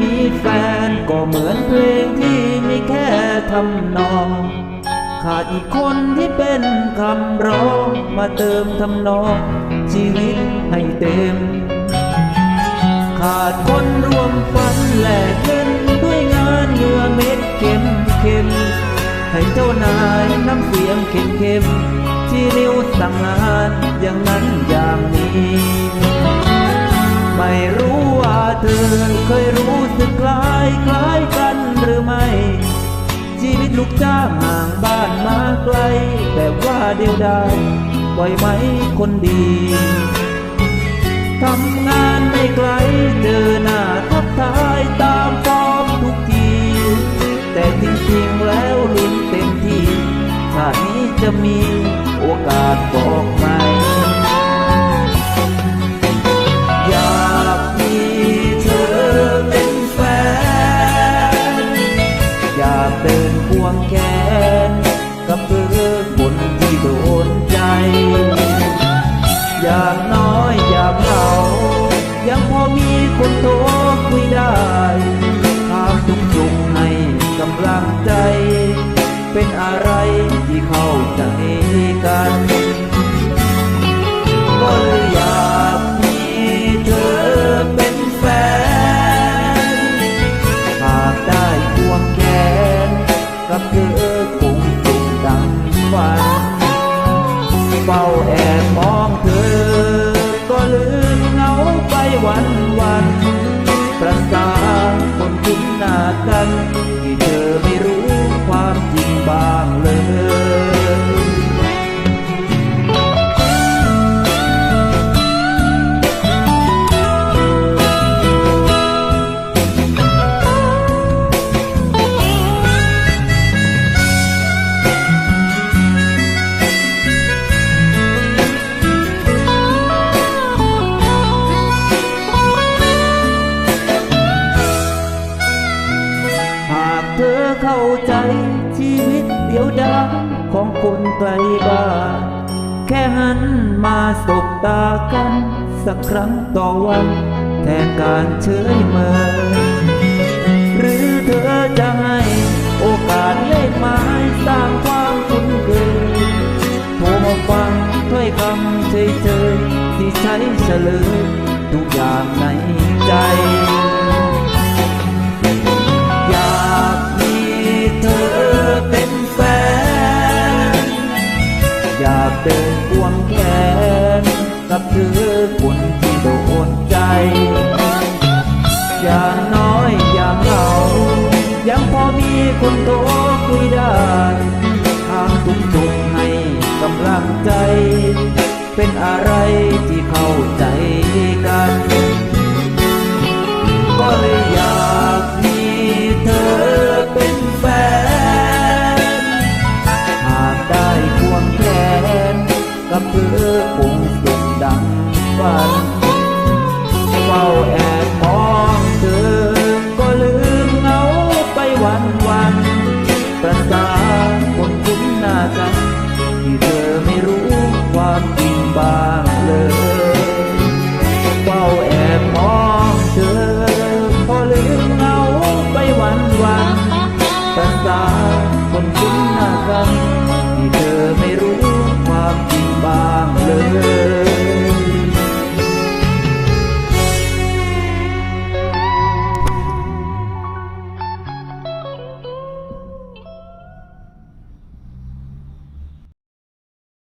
มีแฟนก็เหมือนเพลงที่ไม่แค่ทำนอง ขาดอีกคนที่เป็นคำร้องมาเติมทำนอง ชีวิตให้เต็ม ขาดคนร่วมฝันแลกเงินด้วยงานเงื่อเม็ดเข็มเข็มให้เจ้านายน้ำเสียงเข็มเข็มที่นิ้วสั่งงานอย่างนั้นอย่า เธอเคยรู้สึกคล้ายคล้ายกันหรือไม่ ชีวิตลูกจ้างห่างบ้านมาไกล แต่ว่าเดียวดายไหวไหมคนดีทำงานไม่ไกลเจอหน้าทักทายตามฟอร์มทุกที แต่จริงๆแล้วลุ้นเต็มที่ชาตินี้จะมีโอกาสบอก ของคนไกลบ้านแค่หันมาสบตากัน สักครั้งต่อวันแทนการเฉยเมอหรือเธอจะให้โอกาสเลขหมายสร้างความคุ้นเคยโทรมาฟังถ้อยคำเฉยๆที่ใช้เฉลยทุกอย่างในใจ คนโทรคุยได้ทางทุกทุกให้กำลังใจ เป็นอะไรที่เข้าใจกัน ก็เลยอยากมีเธอเป็นแฟน หากได้ควงแขนกับเธอ